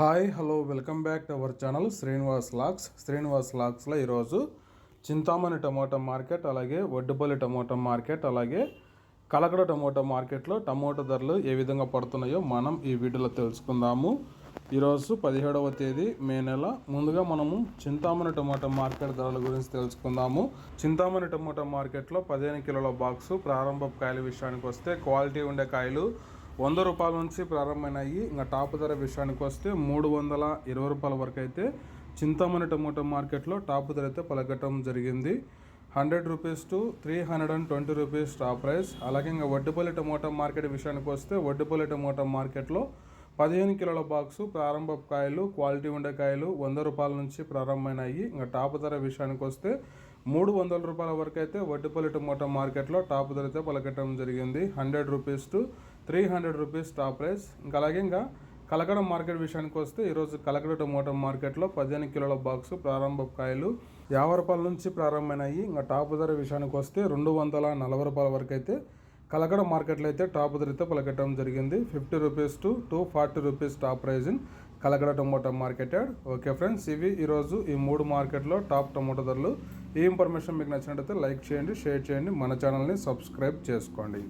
Hi hello welcome back to our channel Srinivas lakhs. Srinivas లాక్స్లో ఈరోజు Chintamani tomato market అలాగే Vaddupalli tomato market అలాగే కలకడ టమోటా మార్కెట్లో టమోటా ధరలు ఏ విధంగా పడుతున్నాయో మనం ఈ వీడియోలో తెలుసుకుందాము. ఈరోజు పదిహేడవ తేదీ మే నెల. ముందుగా మనము చింతామణి టమోటా మార్కెట్ ధరల గురించి తెలుసుకుందాము. చింతామణి టమోటా మార్కెట్లో పదిహేను కిలోల బాక్సు ప్రారంభ కాయల విషయానికి వస్తే క్వాలిటీ ఉండే కాయలు వంద రూపాయల నుంచి ప్రారంభమైనాయి. ఇంకా టాప్ ధర విషయానికి వస్తే మూడు వందల ఇరవై రూపాయల వరకు అయితే చింతామణి టమోటా మార్కెట్లో టాప్ ధర అయితే పలకటం జరిగింది. Hundred rupees to three hundred and twenty rupees top price. అలాగే ఇంకా వడ్డుపల్లి టమోటా మార్కెట్ విషయానికి వస్తే వడ్డుపల్లి టమోటా మార్కెట్లో పదిహేను కిలోల బాక్సు ప్రారంభ కాయలు క్వాలిటీ ఉండే కాయలు వంద రూపాయల నుంచి ప్రారంభమైనాయి. ఇంకా టాప్ ధర విషయానికి వస్తే మూడు వందల రూపాయల వరకు అయితే వడ్డిపల్లి టమోటా మార్కెట్లో టాప్ ధర అయితే పలకటం జరిగింది. Hundred rupees to three hundred rupees top price. ఇంకా అలాగే ఇంకా కలకడ మార్కెట్ విషయానికి వస్తే ఈరోజు కలకడ టమోటా మార్కెట్లో పదిహేను కిలోల బాక్సు ప్రారంభ కాయలు యాభై రూపాయల నుంచి ప్రారంభమైనాయి. ఇంకా టాప్ ధర విషయానికి వస్తే రెండు వందల నలభై రూపాయల వరకు అయితే కలకడ మార్కెట్లో అయితే టాప్ ధరతో అయితే పలకటం జరిగింది. Fifty rupees to two forty rupees top price in Kalakada tomato marketed okay friends ఇవి ఈరోజు ఈ మూడు మార్కెట్లో టాప్ టమోటా ధరలు. ఈ ఇన్ఫర్మేషన్ మీకు నచ్చినట్టయితే లైక్ చేయండి షేర్ చేయండి. మన ఛానల్ని సబ్స్క్రైబ్ చేసుకోండి.